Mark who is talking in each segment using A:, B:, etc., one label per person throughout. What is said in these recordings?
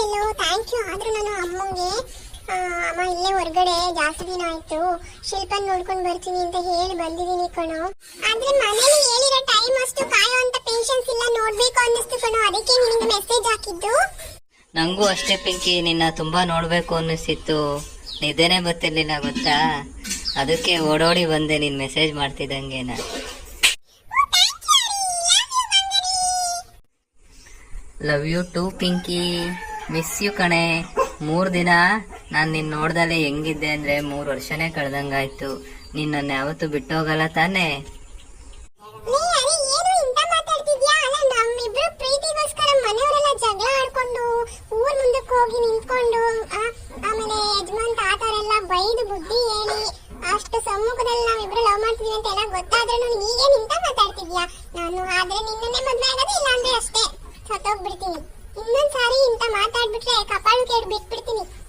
A: ಮಾಡಿದ್ಯಲ್ಲೋ thank you ಆದ್ರೂ ನಾನು ಅಮ್ಮಂಗೆ ಅಮ್ಮ ಇಲ್ಲೇ ಹೊರಗಡೆ ಜಾಸ್ತಿ ದಿನ ಆಯ್ತು. ಶಿಲ್ಪನ್ ನೋಡ್ಕೊಂಡು ಬರ್ತೀನಿ ಅಂತ ಹೇಳಿ ಬಂದಿದ್ದೀನಿ ಕಣೋ. ಆದ್ರೆ ಮನೇಲಿ ಹೇಳಿರೋ ಟೈಮ್ ಅಷ್ಟು ಕಾಯೋ ಅಂತ ಪೇಷನ್ಸ್ ಇಲ್ಲ. ನೋಡ್ಬೇಕು ಅನ್ನಿಸ್ತು ಕಣೋ. ಅದಕ್ಕೆ ನಿನಗೆ ಮೆಸೇಜ್ ಹಾಕಿದ್ದು.
B: ನಂಗೂ ಅಷ್ಟೇ ಪಿಂಕಿ. ನಿನ್ನ ತುಂಬಾ ನೋಡ್ಬೇಕು ಅನ್ನಿಸ್ತಿತ್ತು. ನಿದ್ದೆನೆ ಬರ್ತಿರ್ಲಿಲ್ಲ ಗೊತ್ತಾ? ಅದಕ್ಕೆ ಓಡೋಡಿ ಬಂದೆ. ನಿನ್ message ಮಾಡ್ತಿದ್ದಂಗೆನ love you too Pinky. Miss you ಕಣೆ. ಮೂರ್ ದಿನ ನಾನ್ ನಿನ್ ನೋಡ್ದಲೆ ಹೆಂಗಿದ್ದೆ ಅಂದ್ರೆ ಮೂರ್ ವರ್ಷನೇ ಕಳ್ದಂಗಾಯ್ತು ನಿನ್ನನ್ನ ಯಾವತ್ತೂ ಬಿಟ್ಟೋಗಲ್ಲ ತಾನೇ.
A: ಅಷ್ಟು ಸಮ್ಮುಖದಲ್ಲಿ ನಾವಿಬ್ರು ಲವ್ ಮಾಡ್ತೀವಿ ಅಂತ ಎಲ್ಲ ಗೊತ್ತಾದ್ರೂ ಈಗೇನು ಇಂತ ಮಾತಾಡ್ತಿದ್ಯಾ? ನಾನು ಆದ್ರೆ ನಿನ್ನನ್ನೇ ಮದ್ವೆ ಆಗೋದು ಇಲ್ಲ ಅಂದ್ರೆ ಅಷ್ಟೇ. ಸತ್ತೋಗ್ಬಿಡ್ತೀನಿ. ಇನ್ನೊಂದ್ ಸಾರಿ ಇಂತ ಮಾತಾಡ್ಬಿಟ್ರೆ ಕಪಾಳು ಬಿಟ್ಬಿಡ್ತೀನಿ.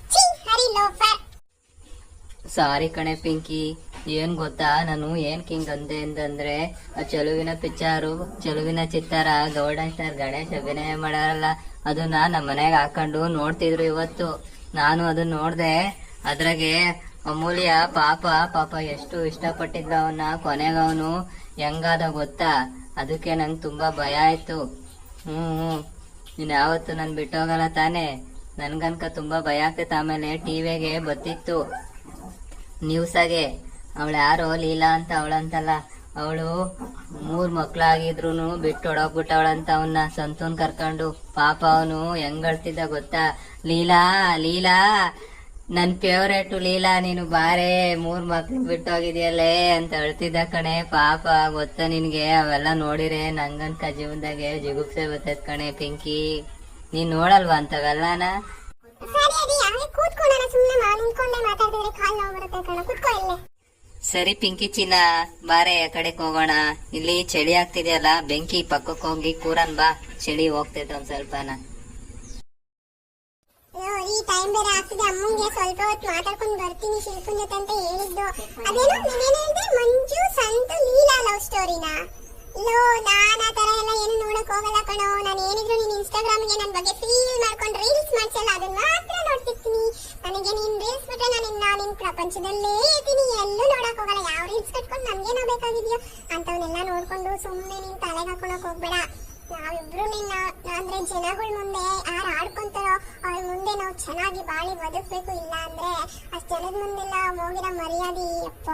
B: ಸಾರಿ ಕಣೆ ಪಿಂಕಿ, ಏನ್ ಗೊತ್ತಾ? ನಾನು ಏನ್ ಕಿಂಗ್ ಅಂದೆ ಅಂತಂದ್ರೆ, ಆ ಚೆಲುವಿನ ಚಲುವಿನ ಚೆಲುವಿನ ಚಿತ್ತಾರ ಗೌಡನ್ ಸ್ಟಾರ್ ಗಣೇಶ್ ಅಭಿನಯ ಮಾಡಾರಲ್ಲ ಅದನ್ನ ನಮ್ಮ ಮನೆಗೆ ಹಾಕೊಂಡು ನೋಡ್ತಿದ್ರು ಇವತ್ತು. ನಾನು ಅದನ್ನ ನೋಡ್ದೆ, ಅದ್ರಾಗೆ ಅಮೂಲ್ಯ ಪಾಪ ಪಾಪ ಎಷ್ಟು ಇಷ್ಟಪಟ್ಟಿದ್ದ ಅವನ್ನ ಕೊನೆಗವನು ಹೆಂಗಾದ ಗೊತ್ತಾ? ಅದಕ್ಕೆ ನಂಗೆ ತುಂಬಾ ಭಯ ಆಯ್ತು. ಹ್ಮ್. ನೀನ್ ಯಾವತ್ತು ನನ್ ಬಿಟ್ಟೋಗಲ್ಲ ತಾನೇ. ನನ್ಗನ್ಕ ತುಂಬಾ ಭಯ ಆಗ್ತಿತ್ತು. ಆಮೇಲೆ ಟಿವಿಗೆ ಬತ್ತಿತ್ತು ನ್ಯೂಸಾಗೆ. ಅವಳು ಯಾರು ಲೀಲಾ ಅಂತ ಅವಳಂತಲ್ಲ. ಅವಳು ಮೂರ್ ಮಕ್ಳಾಗಿದ್ರು ಬಿಟ್ಟು ಹೊಡೋಗ್ಬಿಟ್ಟವಳಂತ ಅವನ್ನ ಸಂತೂನ್ ಕರ್ಕೊಂಡು ಪಾಪ ಅವನು ಹೆಂಗಳ್ತಿದ್ದ ಗೊತ್ತಾ? ಲೀಲಾ ಲೀಲಾ. ನನ್ ಫೇವ್ರೇಟ್ ಲೀಲಾ ನೀನು ಬಾರೆ ಮೂರ್ ಮಕ್ಳು ಬಿಟ್ಟೋಗಿದ್ಯಲ್ಲೇ ಅಂತ ಅಳ್ತಿದ್ದ ಕಣೆ. ಪಾಪ ಗೊತ್ತಾ ನಿನ್ಗೆ ಅವೆಲ್ಲ ನೋಡಿರೆ ನಂಗನ್ಕ ಜೀವನದಾಗೆ ಜಿಗುಪ್ಸೆ ಬರ್ತೈತ್ ಕಣೆ ಪಿಂಕಿ. ನೀನ್ ನೋಡಲ್ವಾ ಅಂತವೆಲ್ಲನ?
A: ಸರಿ
B: ಪಿಂಕಿ ಚಿನ್ನ ಬಾರೆ ಆ ಕಡೆಕ್ ಹೋಗೋಣ. ಇಲ್ಲಿ ಚಳಿ ಆಗ್ತಿದೆಯಲ್ಲ ಬೆಂಕಿ ಪಕ್ಕಕ್ಕೆ ಹೋಗಿ ಕೂರನ್ ಬಾ. ಚಳಿ ಹೋಗ್ತೈತೆ ಒಂದ್ ಸ್ವಲ್ಪನ.
A: ಟೈಮ್ ಬೇರೆ ಆಗ್ತಿದೆ, ಅಮ್ಮಂಗೆ ಸ್ವಲ್ಪ ಹೊತ್ತು ಮಾತಾಡ್ಕೊಂಡು ಬರ್ತೀನಿ ಶಿಲ್ಪನ್ ಜೊತೆ ಅಂತ ಹೇಳಿದ್ದು. ಅದೇನೋ ನೀನೇನು ಹೇಳಿದೆ, ಮಂಜು, ಸಂತು, ಲೀಲಾ ಲವ್ ಸ್ಟೋರಿನ ಲೋ, ನಾನ್ ಆ ತರ ಎಲ್ಲ ಏನು ನೋಡಕ್ ಹೋಗಲ್ಲ ಕಣೋ. ನಾನು ಏನಿದ್ರು ನೀನ್ ಇನ್ಸ್ಟಾಗ್ರಾಮ್ಗೆ ನನ್ನ ಬಗ್ಗೆ ಫೀಲ್ ಮಾಡ್ಕೊಂಡು ರೀಲ್ಸ್ ಮಾಡ್ಸಲ್ಲ ಅದನ್ನ ಮಾತ್ರ ನೋಡ್ತಿರ್ತೀನಿ. ನನಗೆ ನೀನ್ ರೀಲ್ಸ್ ಬಿಟ್ರೆ ನಾನು ಇನ್ನ ನಿನ್ ಪ್ರಪಂಚದಲ್ಲೇ ಇದ್ದೀನಿ. ಎಲ್ಲೂ ನೋಡಕ್ ಹೋಗಲ್ಲ. ಯಾವ ರೀಲ್ಸ್ ಕಟ್ಕೊಂಡು ನಮ್ಗೇನೋ ಬೇಕಾಗಿದ್ಯೋ ಅಂತವನ್ನೆಲ್ಲ ನೋಡ್ಕೊಂಡು ಸುಮ್ಮನೆ ನೀನ್ ತಲೆಗೆ ಹಾಕೊಳಕ್ ಹೋಗ್ಬೇಡ. ನಾವಿಬ್ರು ನಿನ್ನ, ಅಂದ್ರೆ ಜನಗಳ ಮುಂದೆ ಚೆನ್ನಾಗಿ ಬಾಳಿ ಬದುಕಬೇಕು, ಇಲ್ಲ ಅಂದ್ರೆ ಅಷ್ಟು ಜನದ ಮುಂದೆಲ್ಲ ಹೋಗಿರೋ ಮರ್ಯಾದೆ ಅಪ್ಪ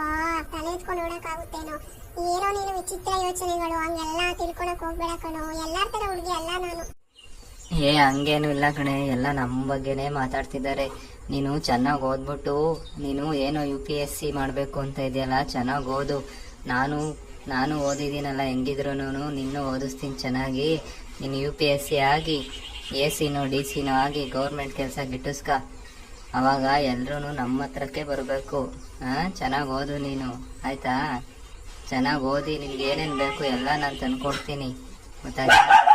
A: ತಲೆ ಎತ್ಕೊಂಡು ನೋಡಕ್ಕಾಗುತ್ತೇನೋ ಏನೋ ನೀನು ವಿಚಿತ್ರ ಯೋಚನೆಗಳು, ಹಂಗೆಲ್ಲ ತಿಳ್ಕೊಳಕ್ ಹೋಗ್ಬೇಡ ಕಣೋ. ಎಲ್ಲಾರ ತರ ಹುಡುಗಿ ಅಲ್ಲ ನಾನು.
B: ಏ, ಹಂಗೇನು ಇಲ್ಲ ಕಣೆ. ಎಲ್ಲ ನಮ್ಮ ಬಗ್ಗೆನೇ ಮಾತಾಡ್ತಿದ್ದಾರೆ. ನೀನು ಚೆನ್ನಾಗಿ ಓದ್ಬಿಟ್ಟು, ನೀನು ಏನೋ ಯು ಪಿ ಎಸ್ ಸಿ ಮಾಡಬೇಕು ಅಂತ ಇದೆಯಲ್ಲ, ಚೆನ್ನಾಗಿ ಓದು. ನಾನು ನಾನು ಓದಿದ್ದೀನಲ್ಲ ಹೆಂಗಿದ್ರು ನೀನು ಓದಿಸ್ತೀನಿ ಚೆನ್ನಾಗಿ. ನೀನು ಯು ಪಿ ಎಸ್ ಸಿ ಆಗಿ. ಎ ಸಿನೋ ಡಿ ಸಿನೋ ಆಗಿ ಗೌರ್ಮೆಂಟ್ ಕೆಲಸ ಗಿಟ್ಟಿಸ್ಕ. ಅವಾಗ ಎಲ್ರೂ ನಮ್ಮ ಹತ್ರಕ್ಕೆ ಬರಬೇಕು. ಹಾಂ ಚೆನ್ನಾಗಿ ಓದು ನೀನು. ಆಯ್ತಾ? ಚೆನ್ನಾಗಿ ಓದಿ ನಿನ್ಗೆ ಏನೇನು ಬೇಕು ಎಲ್ಲ ನಾನು ತಂದ್ಕೊಡ್ತೀನಿ. ಗೊತ್ತಾಯ್ತಾ